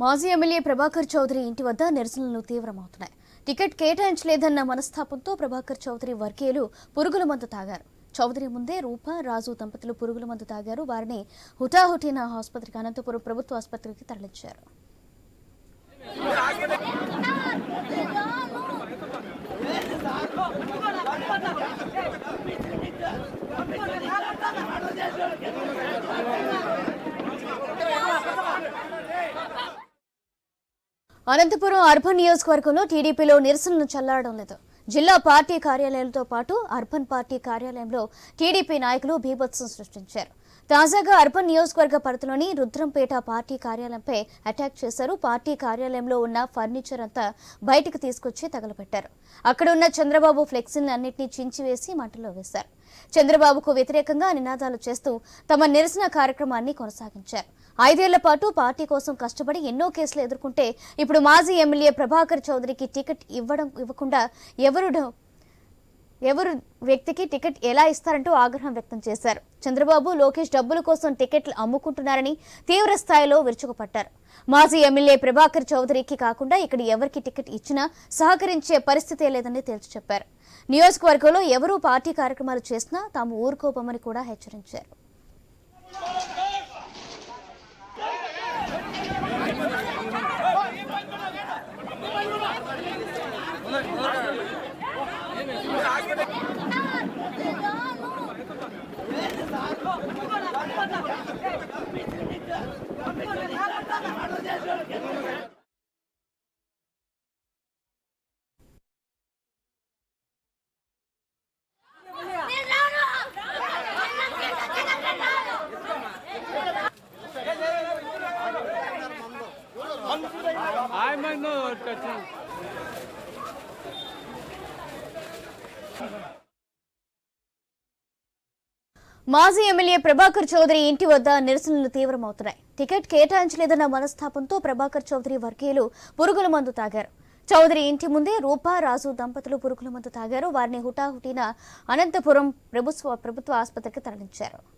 మాజీ ఎమ్మెల్యే ప్రభాకర్ చౌదరి ఇంటి వద్ద నిరసనలు తీవ్రమవుతున్నాయి. టికెట్ కేటాయించలేదన్న మనస్తాపంతో ప్రభాకర్ చౌదరి వర్గీయులు పురుగుల మందు తాగారు. చౌదరి ముందే రూప రాజు దంపతులు పురుగుల మందు తాగారు. వారిని హుటాహుటిన ఆసుపత్రికి అనంతపురం ప్రభుత్వ ఆసుపత్రికి తరలించారు. అనంతపురం అర్బన్ నియోజకవర్గంలో టీడీపీలో నిరసనలు చల్లారడం లేదు. జిల్లా పార్టీ కార్యాలయాలతో పాటు అర్బన్ పార్టీ కార్యాలయంలో టీడీపీ నాయకులు బీభత్సం సృష్టించారు. తాజాగా అర్బన్ నియోజకవర్గ పరిధిలోని రుద్రంపేట పార్టీ కార్యాలయంపై అటాక్ చేశారు. పార్టీ కార్యాలయంలో ఉన్న ఫర్నిచర్ అంతా బయటకు తీసుకొచ్చి తగలబెట్టారు. అక్కడ ఉన్న చంద్రబాబు ఫ్లెక్సీలను అన్నింటినీ చించివేసి మంటలో వేశారు. చంద్రబాబుకు వ్యతిరేకంగా నినాదాలు చేస్తూ తమ నిరసన కార్యక్రమాన్ని కొనసాగించారు. ఐదేళ్ళ పాటు పార్టీ కోసం కష్టపడి ఎన్నో కేసులు ఎదుర్కొంటే ఇప్పుడు మాజీ ఎమ్మెల్యే ప్రభాకర్ చౌదరికి టికెట్ ఇవ్వడం ఇవ్వకుండా ఎవరు ఎవరు వ్యక్తికి టికెట్ ఎలా ఇస్తారంటూ ఆగ్రహం వ్యక్తం చేశారు. చంద్రబాబు లోకేష్ డబ్బుల కోసం టికెట్లు అమ్ముకుంటున్నారని తీవ్ర స్థాయిలో విరుచుకుపట్టారు. మాజీ ఎమ్మెల్యే ప్రభాకర్ చౌదరికి కాకుండా ఇక్కడ ఎవరికి టికెట్ ఇచ్చినా సహకరించే పరిస్థితే లేదని తేల్చి చెప్పారు. నియోజకవర్గంలో ఎవరూ పార్టీ కార్యక్రమాలు చేసినా తాము ఊరుకోపమని కూడా హెచ్చరించారు. మాజీ ఎమ్మెల్యే ప్రభాకర్ చౌదరి ఇంటి వద్ద నిరసనలు తీవ్రమవుతున్నాయి. టికెట్ కేటాయించలేదన్న మనస్తాపంతో ప్రభాకర్ చౌదరి వర్గీయులు పురుగుల మందు తాగారు. చౌదరి ఇంటి ముందే రూపా రాజు దంపతులు పురుగుల మందు తాగారు. వారిని హుటాహుటిన అనంతపురం ప్రభుత్వ ప్రభుత్వ ఆసుపత్రికి తరలించారు.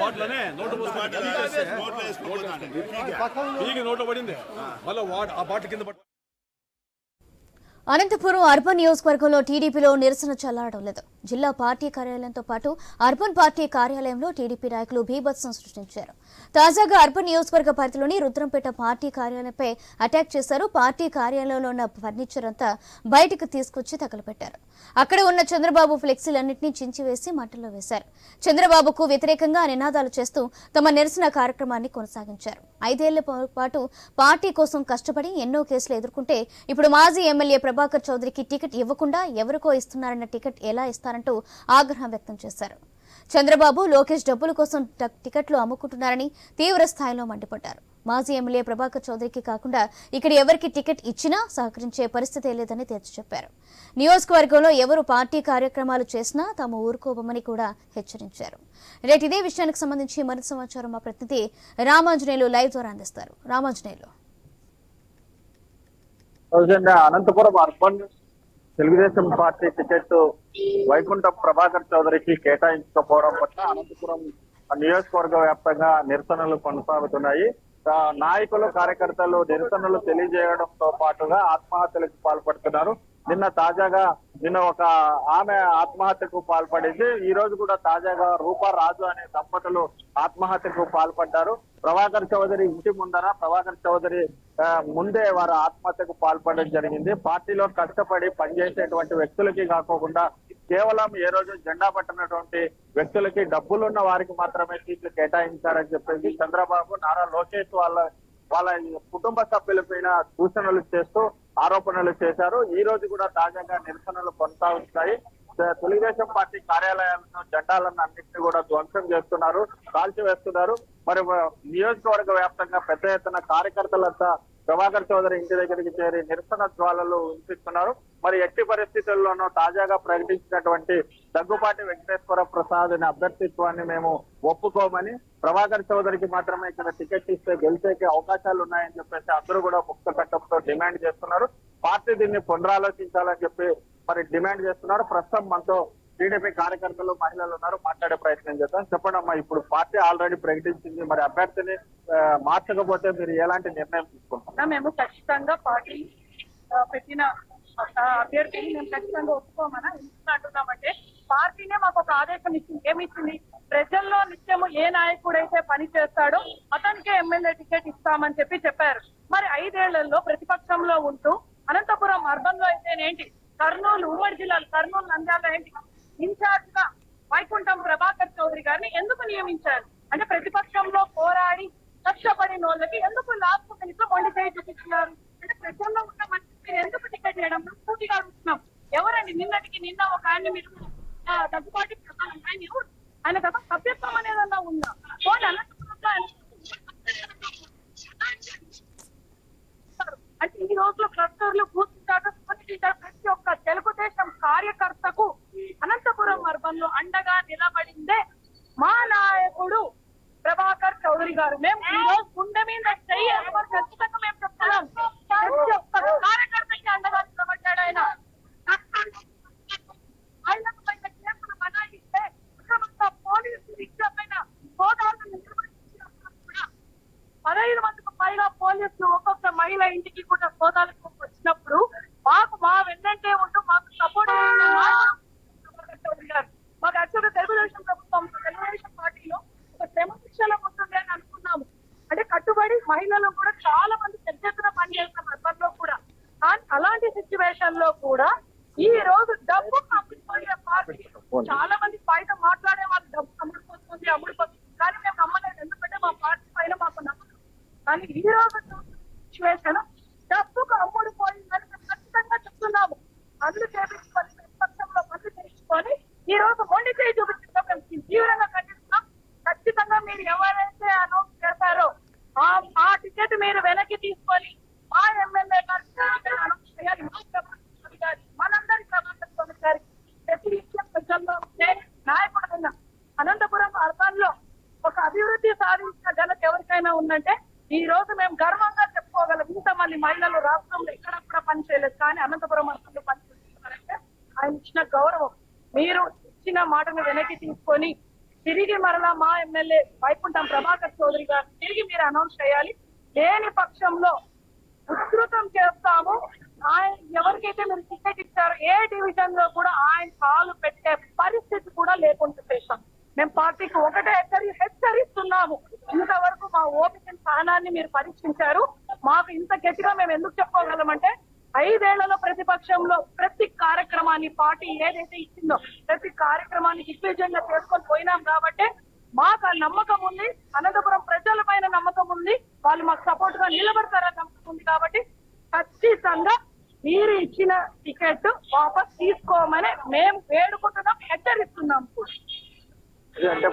బాటిల్లోనే నోటు నోట్లో పడింది. మళ్ళీ వాడు ఆ బాటిల్ కింద పట్టు అనంతపురం అర్బన్ నియోజకవర్గంలో టీడీపీలో నిరసన చల్లారడం లేదు. జిల్లా పార్టీ కార్యాలయంతో పాటు అర్బన్ పార్టీ కార్యాలయంలో టీడీపీ నాయకులు బీభత్సం సృష్టించారు. తాజాగా అర్బన్ నియోజకవర్గ పరిధిలోని రుద్రంపేట పార్టీ కార్యాలయంపై అటాక్ చేశారు. పార్టీ కార్యాలయంలో ఉన్న ఫర్నిచర్ అంతా బయటకు తీసుకొచ్చి తగలబెట్టారు. అక్కడ ఉన్న చంద్రబాబు ఫ్లెక్సీలన్నింటినీ చించివేసి మంటల్లో వేశారు. చంద్రబాబుకు వ్యతిరేకంగా నినాదాలు చేస్తూ తమ నిరసన కార్యక్రమాన్ని కొనసాగించారు. ఐదేళ్ళ పాటు పార్టీ కోసం కష్టపడి ఎన్నో కేసులు ఎదుర్కొంటే ఇప్పుడు మాజీ ఎమ్మెల్యే ప్రభాకర్ చౌదరికి టికెట్ ఇవ్వకుండా ఎవరికో ఇస్తున్నారన్న టికెట్ ఎలా ఇస్తారంటూ ఆగ్రహం వ్యక్తం చేశారు. చంద్రబాబు లోకేష్ డబ్బుల కోసం టికెట్లు అమ్ముకుంటున్నారని తీవ్ర స్థాయిలో మండిపడ్డారు. మాజీ ఎమ్మెల్యే ప్రభాకర్ చౌదరికి కాకుండా ఇక్కడ ఎవరికి టికెట్ ఇచ్చినా సహకరించే పరిస్థితే లేదని తేల్చి చెప్పారు. నియోజకవర్గంలో ఎవరు పార్టీ కార్యక్రమాలు చేసినా తాము ఊరుకోబోమని కూడా హెచ్చరించారు. రేటు ఇదే విషయానికి సంబంధించి మరింత సమాచారం మా ప్రతినిధి రామాంజనేయులు లైవ్ ద్వారా అందిస్తారు. Ramanjaneyulu. Anantapur urban Telugu Desam party ticket Vaikuntham Prabhakar చౌదరికి కేటాయించకపోవడం పట్ల అనంతపురం నియోజకవర్గ వ్యాప్తంగా నిరసనలు కొనసాగుతున్నాయి. నాయకులు కార్యకర్తలు నిరసనలు తెలియజేయడంతో పాటుగా ఆత్మహత్యలకు పాల్పడుతున్నారు. నిన్న తాజాగా నిన్న ఒక ఆమె ఆత్మహత్యకు పాల్పడింది. ఈ రోజు కూడా తాజాగా రూపా రాజు అనే దంపతులు ఆత్మహత్యకు పాల్పడ్డారు. ప్రభాకర్ చౌదరి ఇంటి ముందర ప్రభాకర్ చౌదరి ముందే వారు ఆత్మహత్యకు పాల్పడడం జరిగింది. పార్టీలో కష్టపడి పనిచేసేటువంటి వ్యక్తులకి కాకోకుండా కేవలం ఏ రోజు జెండా పట్టినటువంటి వ్యక్తులకి డబ్బులున్న వారికి మాత్రమే సీట్లు కేటాయించారని చెప్పేసి చంద్రబాబు నారా లోకేష్ వాళ్ళ వాళ్ళ కుటుంబ సభ్యులపైన సూచనలు చేస్తూ ఆరోపణలు చేశారు. ఈ రోజు కూడా తాజాగా నిరసనలు కొనసాగుతాయి. తెలుగుదేశం పార్టీ కార్యాలయాలను జెండాలను అన్నింటినీ కూడా ధ్వంసం చేస్తున్నారు కాల్చివేస్తున్నారు. మరి నియోజకవర్గ వ్యాప్తంగా పెద్ద ఎత్తున కార్యకర్తలంతా ప్రభాకర్ చౌదరి ఇంటి దగ్గరికి చేరి నిరసన జ్వాలలు ఉంచుతున్నారు మరి ఎట్టి పరిస్థితుల్లోనూ తాజాగా ప్రకటించినటువంటి దగ్గుపాటి వెంకటేశ్వర ప్రసాద్ అనే అభ్యర్థిత్వాన్ని మేము ఒప్పుకోమని ప్రభాకర్ చౌదరికి మాత్రమే ఇక్కడ టికెట్ ఇస్తే గెలిచేకి అవకాశాలు ఉన్నాయని చెప్పేసి అందరూ కూడా ముక్త కట్టంతో డిమాండ్ చేస్తున్నారు. పార్టీ దీన్ని పునరాలోచించాలని చెప్పి మరి డిమాండ్ చేస్తున్నారు. ప్రస్తుతం మనతో టీడీపీ కార్యకర్తలు మహిళలు ఉన్నారు మాట్లాడే ప్రయత్నం చేద్దాం. చెప్పండి అమ్మా ఇప్పుడు పార్టీ ఆల్రెడీ ప్రకటించింది. మరి అభ్యర్థిని మార్చకపోతే మీరు ఎలాంటి నిర్ణయం తీసుకుంటారు? మేము ఖచ్చితంగా పార్టీ పెట్టిన అభ్యర్థిని మేము ఖచ్చితంగా ఒప్పుకోమని ఎందుకు అంటున్నామంటే పార్టీనే మాకు ఒక ఆదేశం ఇచ్చింది. ఏమి ఇచ్చింది? ప్రజల్లో నిత్యము ఏ నాయకుడైతే పని చేస్తాడో అతనికే ఎమ్మెల్యే టికెట్ ఇస్తామని చెప్పి చెప్పారు. మరి ఐదేళ్ళలో ప్రతిపక్షంలో ఉంటూ అనంతపురం అర్బన్లో అయితేనేంటి? కర్నూలు ఉమ్మడి జిల్లాలు కర్నూలు నంద్యాల ఏంటి ఇన్ఛార్జ్గా వైకుంఠం ప్రభాకర్ చౌదరి గారిని ఎందుకు నియమించారు? అంటే ప్రతిపక్షంలో పోరాడి కష్టపడిన వాళ్ళకి ఎందుకు లాస్ట్ మినిట్లో మొండి చేయి చూపిస్తున్నారు అంటే ప్రజల్లో ఉన్న మనిషి మీరు ఎందుకు టికెట్ చేయడం? పూర్తిగా అడుగుతున్నాం ఎవరండి? నిన్నటికి నిన్న ఒక ఆయన మీరు ఆ, దగ్గుబాటి ఆయన ఎవరు? ఆయన కదా సభ్యత్వం అనేదన్నా ఉందా? పోనీ అనంతపురంలో అంటే ఈ రోజులో క్లస్టర్లు కూర్చుంటారు. ప్రతి ఒక్క తెలుగుదేశం కార్యకర్తకు అనంతపురం అర్బన్ అండగా నిలబడిందే మా నాయకుడు ప్రభాకర్ చౌదరి గారు. మేము ఈ రోజు గుండె మీద చెయ్యి వేసుకొని ఖచ్చితంగా మేము చెప్తున్నాం. కార్యకర్తకి అండగా నిలబడ్డాడు ఆయన ఆయనకు పైన కేసులు బనాయిస్తే అక్రమంగా పోలీసు రిక్షా పైన సోదాలను నిర్వహించినప్పుడు కూడా పదహైదు మందికి పైగా పోలీసులు ఒక్కొక్క మహిళ ఇంటికి కూడా సోదాలకు వచ్చినప్పుడు మాకు మా వెన్నంటే ఉంటూ మాకు సపోర్ట్ మాకు యాక్చువల్గా తెలుగుదేశం ప్రభుత్వం తెలుగుదేశం పార్టీలో ఒక క్రమశిక్షణ ఉంటుంది అని అనుకున్నాము అంటే కట్టుబడి మహిళలు కూడా చాలా మంది పెద్ద ఎత్తున పనిచేస్తాం అర్బన్లో కూడా కానీ అలాంటి సిచ్యువేషన్లో కూడా ఈ రోజు డబ్బు అమ్ముడుపోయే పార్టీ చాలా మంది బయట మాట్లాడే వాళ్ళు డబ్బు అమ్ముడుపోతుంది అమ్ముడుపోతుంది కానీ మేము నమ్మలేదు ఎందుకంటే మా పార్టీ పైన మాకు నమ్మకం కానీ ఈ రోజు సిచ్యువేషన్ డబ్బుకు అమ్ముడుపోయిందని మేము ఖచ్చితంగా చెప్తున్నాము. పనులు చేపించుకొని ప్రతిపక్షంలో పనులు చేయించుకొని ఈ రోజు మొండి చేయి చూపించడం మేము తీవ్రంగా ఖండిస్తున్నాం. ఖచ్చితంగా మీరు ఎవరైతే అనౌన్స్ చేశారో ఆ ఆ టికెట్ మీరు వెనక్కి తీసుకొని మా ఎమ్మెల్యే గారికి అనౌన్స్ చేయాలి. మా ప్రభుత్వం గారి మనందరి ప్రభుత్వం గారి ప్రతి విషయం ప్రజల్లో ఉంటే అనంతపురం అర్బన్లో ఒక అభివృద్ధి సాధించిన ఘనత ఎవరికైనా ఉందంటే గర్వంగా చెప్పుకోగలం. ఇంతమంది మహిళలు రాష్ట్రంలో ఎక్కడ కూడా పని చేయలేదు. కానీ అనంతపురం అర్బన్లో పని చేస్తున్నారంటే ఆయన ఇచ్చిన గౌరవం. మీరు ఇచ్చిన మాటను వెనక్కి తీసుకొని తిరిగి మరలా మా ఎమ్మెల్యే వైకుంఠం ప్రభాకర్ చౌదరి గారు తిరిగి మీరు అనౌన్స్ చేయాలి. లేని పక్షంలో ఉధృతం చేస్తాము. ఆయన ఎవరికైతే మీరు టికెట్ ఇచ్చారో ఏ డివిజన్లో కూడా ఆయన కాలు పెట్టే పరిస్థితి కూడా లేకుండా చేశాం మేము పార్టీకి ఒకటే హెచ్చరి హెచ్చరిస్తున్నాము. ఇంతవరకు మా ఓపిక స్థానాన్ని మీరు పరీక్షించారు. మాకు ఇంత గట్టిగా మేము ఎందుకు చెప్పుకోగలమంటే ఐదేళ్ళలో ప్రతిపక్షంలో ప్రతి కార్యక్రమాన్ని పార్టీ ఏదైతే ఇచ్చిందో ప్రతి కార్యక్రమాన్ని దిగ్విజయంగా చేసుకొని పోయినాం కాబట్టి మాకు ఆ నమ్మకం ఉంది. అనంతపురం ప్రజల పైన నమ్మకం ఉంది. వాళ్ళు మాకు సపోర్ట్గా నిలబడతారని నమ్మకం ఉంది కాబట్టి ఖచ్చితంగా మీరు ఇచ్చిన టికెట్ వాపస్ తీసుకోమని మేము వేడుకుంటున్నాం హెచ్చరిస్తున్నాం కూడా. అంటే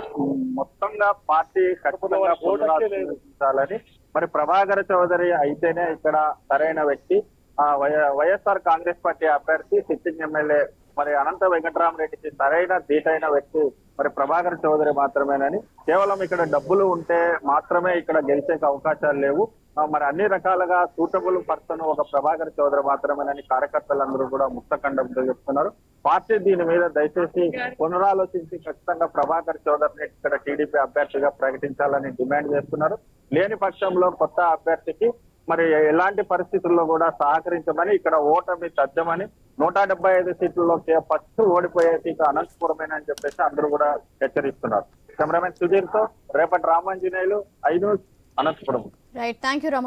మొత్తంగా పార్టీ ఖచ్చితంగా పునరాలోచించాలని మరి ప్రభాకర్ చౌదరి అయితేనే ఇక్కడ సరైన వ్యక్తి. ఆ వైఎస్ఆర్ కాంగ్రెస్ పార్టీ అభ్యర్థి సిట్టింగ్ ఎమ్మెల్యే మరి అనంత వెంకటరామరెడ్డికి సరైన దీటైన వ్యక్తి. మరి ప్రభాకర్ చౌదరి మాత్రమేనని. కేవలం ఇక్కడ డబ్బులు ఉంటే మాత్రమే ఇక్కడ గెలిచే అవకాశాలు లేవు. మరి అన్ని రకాలుగా సూటబుల్ పర్సన్ ఒక ప్రభాకర్ చౌదరి మాత్రమేనని కార్యకర్తలందరూ కూడా ముక్తఖండంతో చెప్తున్నారు. పార్టీ దీని మీద దయచేసి పునరాలోచించి ఖచ్చితంగా ప్రభాకర్ చౌదరిని ఇక్కడ టీడీపీ అభ్యర్థిగా ప్రకటించాలని డిమాండ్ చేస్తున్నారు. లేని పక్షంలో కొత్త అభ్యర్థికి మరి ఎలాంటి పరిస్థితుల్లో కూడా సహకరించమని ఇక్కడ ఓటమి తథ్యమని నూట డెబ్బై ఐదు సీట్లలో ఫస్ట్ ఓడిపోయే సీటు అనంతపురమేనని చెప్పేసి అందరూ కూడా హెచ్చరిస్తున్నారు. కెమెరామెన్ సుధీర్తో రేపటి రామాంజనేయులు ఐదు Anantapur right thank you Ramoji